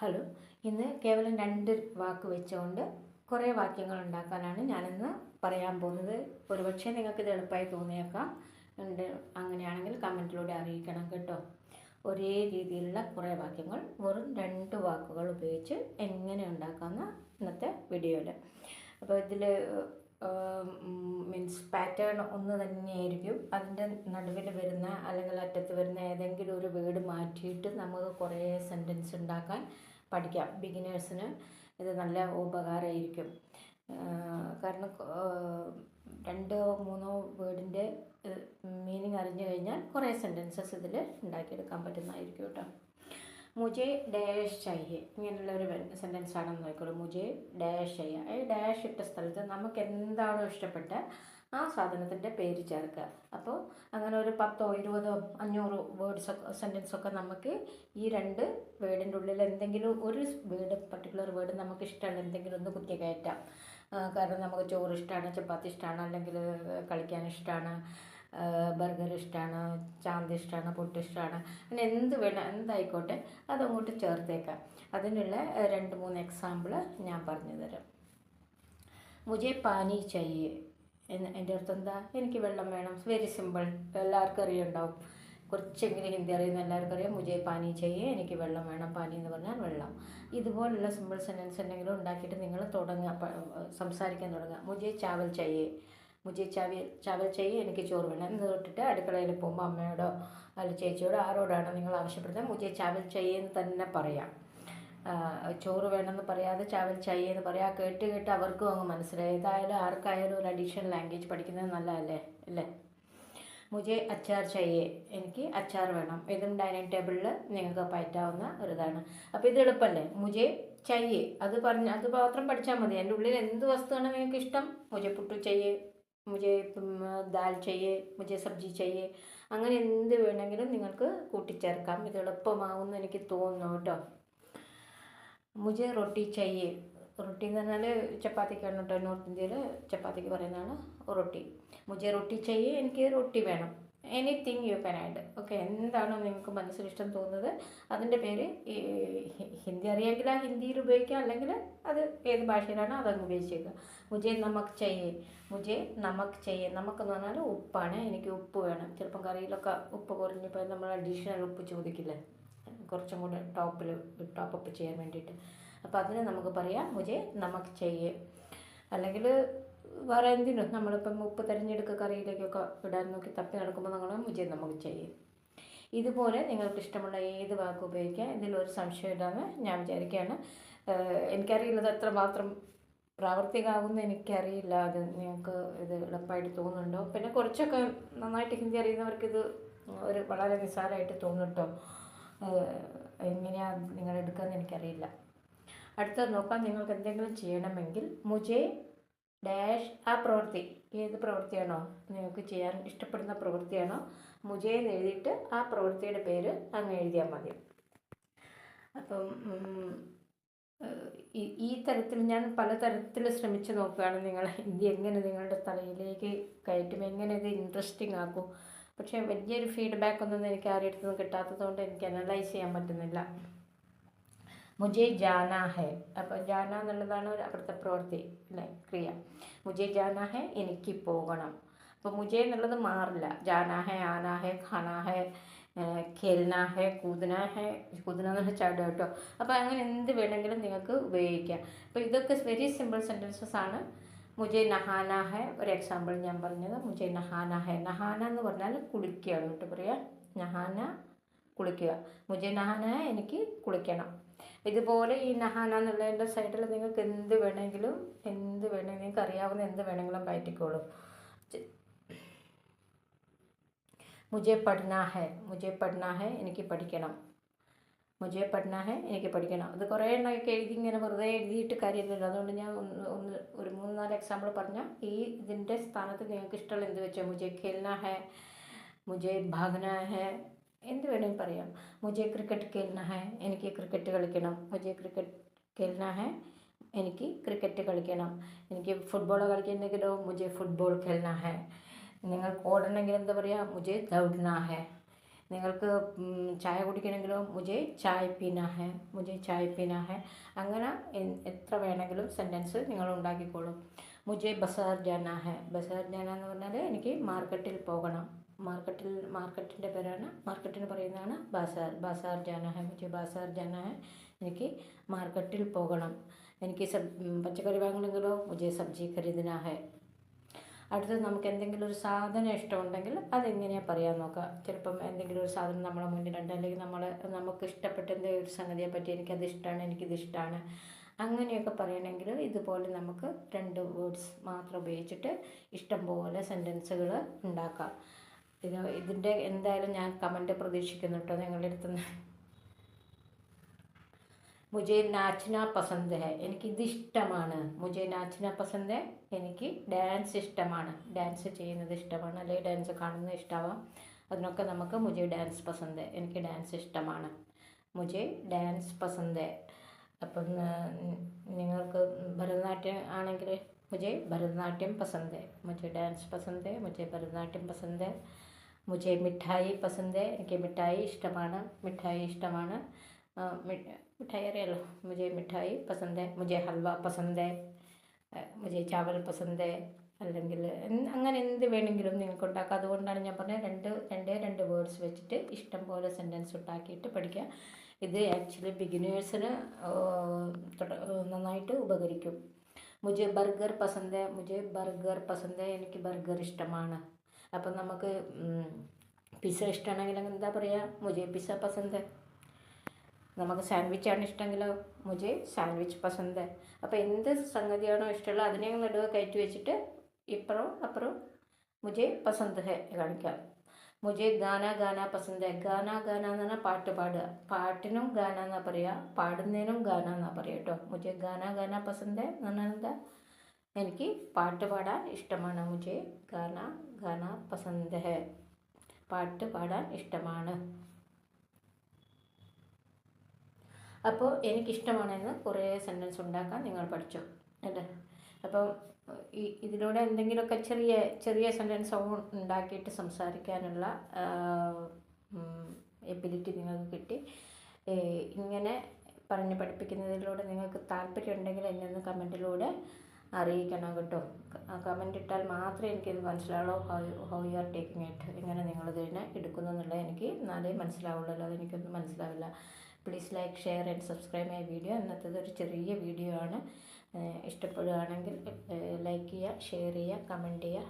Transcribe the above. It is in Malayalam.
ഹലോ ഇന്ന് കേവലം രണ്ട് വാക്ക് വെച്ചുകൊണ്ട് കുറേ വാക്യങ്ങൾ ഉണ്ടാക്കാനാണ് ഞാനിന്ന് പറയാൻ പോകുന്നത്. ഒരുപക്ഷെ നിങ്ങൾക്ക് ഇത് എളുപ്പമായി തോന്നിയേക്കാം. ഉണ്ട് അങ്ങനെയാണെങ്കിൽ കമന്റിലൂടെ അറിയിക്കണം കേട്ടോ. ഒരേ രീതിയിലുള്ള കുറേ വാക്യങ്ങൾ വെറും രണ്ട് വാക്കുകൾ ഉപയോഗിച്ച് എങ്ങനെ ഉണ്ടാക്കാമെന്ന് ഇന്നത്തെ വീഡിയോയിൽ അപ്പോൾ ഇതിൽ മീൻസ് പാറ്റേൺ ഒന്ന് തന്നെയായിരിക്കും. അതിന്റെ നടുവിൽ വരുന്ന അല്ലെങ്കിൽ അറ്റത്ത് വരുന്ന ഏതെങ്കിലും ഒരു വേർഡ് മാറ്റിയിട്ട് നമുക്ക് കുറേ സെന്റൻസ് ഉണ്ടാക്കാൻ പഠിക്കാം. ബിഗിനേഴ്സിന് ഇത് നല്ല ഉപകാരമായിരിക്കും. കാരണം രണ്ടോ മൂന്നോ വേർഡിന്റെ മീനിങ് അറിഞ്ഞു കഴിഞ്ഞാൽ കുറേ സെന്റൻസസ് ഇതിൽ ഉണ്ടാക്കിയെടുക്കാൻ പറ്റുന്നതായിരിക്കും കേട്ടോ. മുജെ ഡാഷ് ചെയ്യേ. ഇങ്ങനെയുള്ള ഒരു സെന്റൻസ് ആണെന്ന് നോക്കിക്കോളൂ. മുജെ ഡാഷ് ചെയ്യുക ഈ ഡാഷ് ഇട്ട സ്ഥലത്ത് നമുക്ക് എന്താണോ ഇഷ്ടപ്പെട്ട ആ സാധനത്തിന്റെ പേര് ചേർക്കുക. അപ്പോൾ അങ്ങനെ ഒരു പത്തോ ഇരുപതോ അഞ്ഞൂറ് വേർഡ്സ് സെന്റൻസൊക്കെ നമുക്ക് ഈ രണ്ട് വേർഡിന്റെ ഉള്ളിൽ എന്തെങ്കിലും ഒരു വേർഡ് പർട്ടിക്കുലർ വേർഡ് നമുക്ക് ഇഷ്ടമുള്ള എന്തെങ്കിലും ഒന്ന് കുത്തി കയറ്റാം. കാരണം നമുക്ക് ചോറ് ഇഷ്ടമാണ് ചപ്പാത്തി ഇഷ്ടമാണ് അല്ലെങ്കിൽ കളിക്കാൻ ഇഷ്ടമാണ് ബർഗർ ഇഷ്ടമാണ് ചാന്ത് ഇഷ്ടമാണ് പുട്ട് ഇഷ്ടമാണ് അങ്ങനെ എന്ത് വേണം എന്തായിക്കോട്ടെ അതങ്ങോട്ട് ചേർത്തേക്കാം. അതിനുള്ള രണ്ട് മൂന്ന് എക്സാമ്പിൾ ഞാൻ പറഞ്ഞു തരാം. മുജെ പാനി ചയ്യേ എന്ന് എന്റെ അർത്ഥം എന്താ? എനിക്ക് വെള്ളം വേണം. വെരി സിമ്പിൾ എല്ലാവർക്കും അറിയുണ്ടാവും. കുറച്ചെങ്കിലും ഹിന്ദി അറിയുന്ന എല്ലാവർക്കും അറിയാം. മുജെ പാനി ചെയ്യേ എനിക്ക് വെള്ളം വേണം. പാനി എന്ന് പറഞ്ഞാൽ വെള്ളം. ഇതുപോലുള്ള സിമ്പിൾ സെന്റൻസ് എന്തെങ്കിലും ഉണ്ടാക്കിയിട്ട് നിങ്ങൾ തുടങ്ങുക സംസാരിക്കാൻ തുടങ്ങുക. മുജെ ചാവൽ ചെയ്യേ മുജെ ചാവൽ ചവൽ ചെയ്യ് എനിക്ക് ചോറ് വേണം. എന്ന് തൊട്ടിട്ട് അടുക്കളയിൽ പോകുമ്പോൾ അമ്മയോടോ അല്ല ചേച്ചിയോടോ ആരോടാണോ നിങ്ങൾ ആവശ്യപ്പെടുന്നത്? മുജി ചവൽ ചെയ്യെന്ന് തന്നെ പറയാം. ചോറ് വേണമെന്ന് പറയാതെ ചവൽ ചായ എന്ന് പറയാം. കേട്ട് കേട്ട് അവർക്കും അങ്ങ് മനസ്സിലായി. ഏതായാലും ആർക്കായാലും ഒരു അഡീഷണൽ ലാംഗ്വേജ് പഠിക്കുന്നത് നല്ലതല്ലേ? അല്ലേ മുജെ അച്ചാർ ചയ്യേ എനിക്ക് അച്ചാർ വേണം. ഇതും ഡൈനിങ് ടേബിളിൽ നിങ്ങൾക്ക് പറ്റാവുന്ന ഒരിതാണ്. അപ്പോൾ ഇത് എളുപ്പമല്ലേ മുജെ ചയ്യേ അത് പറഞ്ഞ് അത് മാത്രം പഠിച്ചാൽ മതി. എന്റെ ഉള്ളിൽ എന്ത് വസ്തുവാണ് നിങ്ങൾക്ക് ഇഷ്ടം മുജെ പുട്ടു ചയ്യേ മുജെ ദാൽ ചെയ്യേ മുജെ സബ്ജി ചെയ്യേ അങ്ങനെ എന്ത് വേണമെങ്കിലും നിങ്ങൾക്ക് കൂട്ടിച്ചേർക്കാം. ഇത് എളുപ്പമാവുമെന്ന് എനിക്ക് തോന്നുന്നു കേട്ടോ. മുജെ റൊട്ടി ചെയ്യേ റൊട്ടി എന്ന് പറഞ്ഞാൽ ചപ്പാത്തിക്കാണ് കേട്ടോ നോർത്ത് ഇന്ത്യയിൽ ചപ്പാത്തിക്ക് പറയുന്നതാണ് റൊട്ടി. മുജെ റൊട്ടി ചെയ്യേ എനിക്ക് റൊട്ടി വേണം. Anything you can add okay എന്താണോ നിങ്ങൾക്ക് മനസ്സിൽ ഇഷ്ടം തോന്നുന്നത്? അതിന്റെ പേര് ഹിന്ദി അറിയാമെങ്കിൽ ആ ഹിന്ദിയിൽ ഉപയോഗിക്കാം അല്ലെങ്കിൽ അത് ഏത് ഭാഷയിലാണോ അതങ്ങ് ഉപയോഗിച്ചേക്കുക. മുജേ നമക്ക് ചെയ്യേ മുജേ നമക്ക് ചെയ്യേ നമുക്കെന്ന് പറഞ്ഞാൽ ഉപ്പാണ്. എനിക്ക് ഉപ്പ് വേണം. ചിലപ്പം കറിയിലൊക്കെ ഉപ്പ് കുറഞ്ഞപ്പോൾ നമ്മൾ അഡീഷണൽ ഉപ്പ് ചോദിക്കില്ലേ. കുറച്ചും കൂടെ ടോപ്പിൽ ടോപ്പ് അപ്പ് ചെയ്യാൻ വേണ്ടിയിട്ട്. അപ്പോൾ അതിന് നമുക്ക് പറയാം മുജേ നമക്ക് ചെയ്യേ അല്ലെങ്കിൽ വേറെ എന്തിനും? നമ്മളിപ്പം ഉപ്പ് തിരഞ്ഞെടുക്ക കറിയിലേക്കൊക്കെ ഇടാൻ നോക്കി തപ്പി നടക്കുമ്പോൾ നിങ്ങൾ മുജയം നമുക്ക് ചെയ്യും. ഇതുപോലെ നിങ്ങൾക്ക് ഇഷ്ടമുള്ള ഏത് വാക്ക് ഉപയോഗിക്കാം? ഇതിലൊരു സംശയമില്ലാന്ന് ഞാൻ വിചാരിക്കുകയാണ്. എനിക്കറിയില്ലത് എത്ര മാത്രം പ്രാവർത്തികമാകുമെന്ന് എനിക്കറിയില്ല. അത് നിങ്ങൾക്ക് ഇത് എളുപ്പമായിട്ട് തോന്നുന്നുണ്ടോ? പിന്നെ കുറച്ചൊക്കെ നന്നായിട്ട് ഹിന്ദി അറിയുന്നവർക്ക് ഇത് ഒരു വളരെ നിസ്സാരമായിട്ട് തോന്നും എങ്ങനെയാണ് നിങ്ങൾ എടുക്കുക എനിക്കറിയില്ല. അടുത്തത് നോക്കാം. നിങ്ങൾക്ക് എന്തെങ്കിലും ചെയ്യണമെങ്കിൽ മുജെ ഡാഷ് ആ പ്രവൃത്തി ഏത് പ്രവൃത്തിയാണോ നിങ്ങൾക്ക് ചെയ്യാൻ ഇഷ്ടപ്പെടുന്ന പ്രവൃത്തിയാണോ മുജെ എന്ന് എഴുതിയിട്ട് ആ പ്രവൃത്തിയുടെ പേര് അങ്ങ് എഴുതിയാൽ മതി. അപ്പം ഈ തരത്തിൽ ഞാൻ പല തരത്തിൽ ശ്രമിച്ചു നോക്കുകയാണ് നിങ്ങൾ ഇത് എങ്ങനെ നിങ്ങളുടെ തലയിലേക്ക് കയറ്റും എങ്ങനെ ഇത് ഇൻട്രസ്റ്റിംഗ് ആക്കും? പക്ഷേ വലിയൊരു ഫീഡ്ബാക്ക് ഒന്നും എനിക്ക് ആരുടെ അടുത്തുനിന്ന് കിട്ടാത്തത് കൊണ്ട് എനിക്ക് അനലൈസ് ചെയ്യാൻ പറ്റുന്നില്ല. മുജെ ജാന ഹെ. അപ്പോൾ ജാന എന്നുള്ളതാണ് അവിടുത്തെ പ്രവൃത്തി അല്ലേ? ക്രിയ. മുജെ ജാന ഹെ എനിക്ക് പോകണം. അപ്പോൾ മുജെ എന്നുള്ളത് മാറില്ല. ജാന ഹെ ആന ഹെ ഖാന ഹെ ഖേൽന ഹെ കൂതന ഹെ കൂതന എന്ന് വെച്ചാൽ ചാടുക കേട്ടോ. അപ്പോൾ അങ്ങനെ എന്ത് വേണമെങ്കിലും നിങ്ങൾക്ക് ഉപയോഗിക്കാം. അപ്പോൾ ഇതൊക്കെ വെരി സിമ്പിൾ സെന്റൻസസ് ആണ്. മുജെ നഹാന ഹെ ഒരു എക്സാമ്പിൾ ഞാൻ പറഞ്ഞത്. മുജെ നഹാന ഹെ. നഹാന എന്ന് പറഞ്ഞാൽ കുളിക്കുകയാണ് കേട്ടോ പറയുക നഹാന കുളിക്കുക. മുജെ നഹാന എനിക്ക് കുളിക്കണം. ഇതുപോലെ ഈ നഹാന എന്നുള്ളതിന്റെ സൈഡിൽ നിങ്ങൾക്ക് എന്ത് വേണമെങ്കിലും എന്ത് വേണമെങ്കിലും നിങ്ങൾക്ക് അറിയാവുന്ന എന്ത് വേണമെങ്കിലും പയറ്റിക്കോളൂ. മുജെ പഠന ഹെ മുജെ പഠന എനിക്ക് പഠിക്കണം. മുജെ പഠന എനിക്ക് പഠിക്കണം. അത് കുറേ എണ്ണമൊക്കെ എഴുതി ഇങ്ങനെ വെറുതെ എഴുതിയിട്ട് കാര്യമില്ലല്ലോ. അതുകൊണ്ട് ഞാൻ ഒന്ന് ഒന്ന് ഒരു മൂന്ന് നാല് എക്സാമ്പിൾ പറഞ്ഞാൽ ഈ ഇതിന്റെ സ്ഥാനത്ത് നിങ്ങൾക്ക് ഇഷ്ടമുള്ള എന്ത് വെച്ചാൽ മുജെ ഖേൽന ഹെ മുജെ ഭാഗന എന്ത് വേണമെങ്കിൽ പറയാം. മുജെ ക്രിക്കറ്റ് ഖേൽന ഹെ എനിക്ക് ക്രിക്കറ്റ് കളിക്കണം. മുജെ ക്രിക്കറ്റ് ഖേൽന ഹെ എനിക്ക് ക്രിക്കറ്റ് കളിക്കണം. എനിക്ക് ഫുട്ബോൾ കളിക്കുന്നെങ്കിലോ മുജെ ഫുട്ബോൾ ഖേൽന ഹെ. നിങ്ങൾക്ക് ഓടണമെങ്കിൽ എന്താ പറയുക മുജെ ദൗഡ്ന ഹെ. നിങ്ങൾക്ക് ചായ കുടിക്കണമെങ്കിലോ മുജെ ചായ പീന ഹെ. മുജെ ചായ പീന ഹെ. അങ്ങനെ എത്ര വേണമെങ്കിലും സെന്റൻസ് നിങ്ങൾ ഉണ്ടാക്കിക്കോളും. മുജെ ബസാർ ജാന ഹെ. ബസാർ ജാന എന്ന് പറഞ്ഞാൽ എനിക്ക് മാർക്കറ്റിൽ പോകണം. മാർക്കറ്റിൽ മാർക്കറ്റിന്റെ പേരാണ് മാർക്കറ്റിന് പറയുന്നതാണ് ബാസാർ ബാസാർ ജാന ഹെ മുജെ ബാസാർ ജാന ഹെ എനിക്ക് മാർക്കറ്റിൽ പോകണം. എനിക്ക് സബ് പച്ചക്കറി വാങ്ങണമെങ്കിലോ മുജെ സബ്ജി ഖരീദന ഹെ. അടുത്തത് നമുക്ക് എന്തെങ്കിലും ഒരു സാധനം ഇഷ്ടമുണ്ടെങ്കിൽ അതെങ്ങനെയാണ് പറയാൻ നോക്കുക ചിലപ്പം എന്തെങ്കിലും ഒരു സാധനം നമ്മളെ മുന്നിലുണ്ട് അല്ലെങ്കിൽ നമ്മൾ നമുക്ക് ഇഷ്ടപ്പെട്ട എന്തെങ്കിലും ഒരു സംഗതിയെ പറ്റി എനിക്കത് ഇഷ്ടമാണ് എനിക്കിത് ഇഷ്ടമാണ് അങ്ങനെയൊക്കെ പറയണമെങ്കിൽ ഇതുപോലെ നമുക്ക് രണ്ട് വേർഡ്സ് മാത്രം ഉപയോഗിച്ചിട്ട് ഇഷ്ടംപോലെ സെന്റൻസുകൾ ഉണ്ടാക്കാം. ഇത് ഇതിന്റെ എന്തായാലും ഞാൻ കമന്റ് പ്രതീക്ഷിക്കുന്നു കേട്ടോ നിങ്ങളുടെ അടുത്തുനിന്ന് മുജെ നാച്ചന പസന്ത് ഹെ. എനിക്ക് ഇത് ഇഷ്ടമാണ്. മുജെ നാച്ചന പസന്ത് ഹെ. എനിക്ക് ഡാൻസ് ഇഷ്ടമാണ്. ഡാൻസ് ചെയ്യുന്നത് ഇഷ്ടമാണ്. അല്ലെങ്കിൽ ഡാൻസ് കാണുന്നത് ഇഷ്ടമാവാം അതിനൊക്കെ നമുക്ക് മുജെ ഡാൻസ് പസന്ത് എനിക്ക് ഡാൻസ് ഇഷ്ടമാണ്. മുജെ ഡാൻസ് പസന്ത് അപ്പം നിങ്ങൾക്ക് ഭരതനാട്യം ആണെങ്കിൽ മുജെ ഭരതനാട്യം പസന്ത് മുജെ ഡാൻസ് പസന്ത് മുജെ ഭരതനാട്യം പസന്ത് മുജെ മിഠായി പസന്ത് എനിക്ക് മിഠായി ഇഷ്ടമാണ് മിഠായി ഇഷ്ടമാണ് മിഠായി അറിയാലോ മുജെ മിഠായി പസന്ത് മുജെ ഹൽവ പസന്ത് മുജെ ചാവൽ പസന്ത് അല്ലെങ്കിൽ അങ്ങനെ എന്ത് വേണമെങ്കിലും നിങ്ങൾക്ക് ഉണ്ടാക്കാം. അതുകൊണ്ടാണ് ഞാൻ പറഞ്ഞത് രണ്ട് രണ്ടേ രണ്ട് വേർഡ്സ് വെച്ചിട്ട് ഇഷ്ടം പോലെ സെന്റൻസ് ഉണ്ടാക്കിയിട്ട് പഠിക്കുക. ഇത് ആക്ച്വലി ബിഗിനേഴ്സിന് നന്നായിട്ട് ഉപകരിക്കും. മുജെ ബർഗർ പസന്ത് മുജെ ബർഗർ പസന്ത് എനിക്ക് ബർഗർ ഇഷ്ടമാണ്. അപ്പം നമുക്ക് പിസ്സ ഇഷ്ടമാണെങ്കിൽ എന്താ പറയുക മുജെ പിസ്സ പസന്ത്. നമുക്ക് സാൻഡ്വിച്ചാണ് ഇഷ്ടമെങ്കിലോ മുജെ സാൻഡ്വിച്ച് പസന്ത്. അപ്പോൾ എന്ത് സംഗതിയാണോ ഇഷ്ടമുള്ളത് അതിനെ നടുവ് കയറ്റി വെച്ചിട്ട് ഇപ്പുറവും അപ്പുറവും മുജെ പസന്ത് ഹെ കാണിക്കാം. മുജെ ഗാന ഗാന പസന്ത്. ഗാന ഗാന എന്ന് പറഞ്ഞാൽ പാട്ട് പാടുക. പാട്ടിനും ഗാന എന്നാ പറയുക പാടുന്നതിനും ഗാന എന്നാ പറയുക കേട്ടോ. മുജെ ഗാന ഗാന പസന്ത് എന്ന് പറഞ്ഞാൽ എന്താ? എനിക്ക് പാട്ട് പാടാൻ ഇഷ്ടമാണ് മുജെ ഗാന ഗാന പസന്ദ് ഹെ. പാട്ട് പാടാൻ ഇഷ്ടമാണ്. അപ്പോൾ എനിക്കിഷ്ടമാണെന്ന് കുറേ സെന്റൻസ് ഉണ്ടാക്കാൻ നിങ്ങൾ പഠിച്ചു അല്ലേ? അപ്പം ഈ ഇതിലൂടെ എന്തെങ്കിലുമൊക്കെ ചെറിയ ചെറിയ സെന്റൻസ് ഉണ്ടാക്കിയിട്ട് സംസാരിക്കാനുള്ള എബിലിറ്റി നിങ്ങൾക്ക് കിട്ടി. ഇങ്ങനെ പറഞ്ഞ് പഠിപ്പിക്കുന്നതിലൂടെ നിങ്ങൾക്ക് താല്പര്യം ഉണ്ടെങ്കിൽ എന്നെ ഒന്ന് കമന്റിലൂടെ അറിയിക്കണം കേട്ടോ. കമന്റ് ഇട്ടാൽ മാത്രമേ എനിക്കിത് മനസ്സിലാവുള്ളൂ. How how you are taking it എങ്ങനെ നിങ്ങളിതിനെ എടുക്കുന്നു എന്നുള്ളത് എനിക്ക് എന്നാലേ മനസ്സിലാവുള്ളൂ. അല്ലാതെ എനിക്കൊന്നും മനസ്സിലാവില്ല. Please like share and subscribe my video ഇന്നത്തേത് ഒരു ചെറിയ വീഡിയോ ആണ്. ഇഷ്ടപ്പെടുകയാണെങ്കിൽ ലൈക്ക് ചെയ്യുക ഷെയർ ചെയ്യുക കമന്റ് ചെയ്യുക.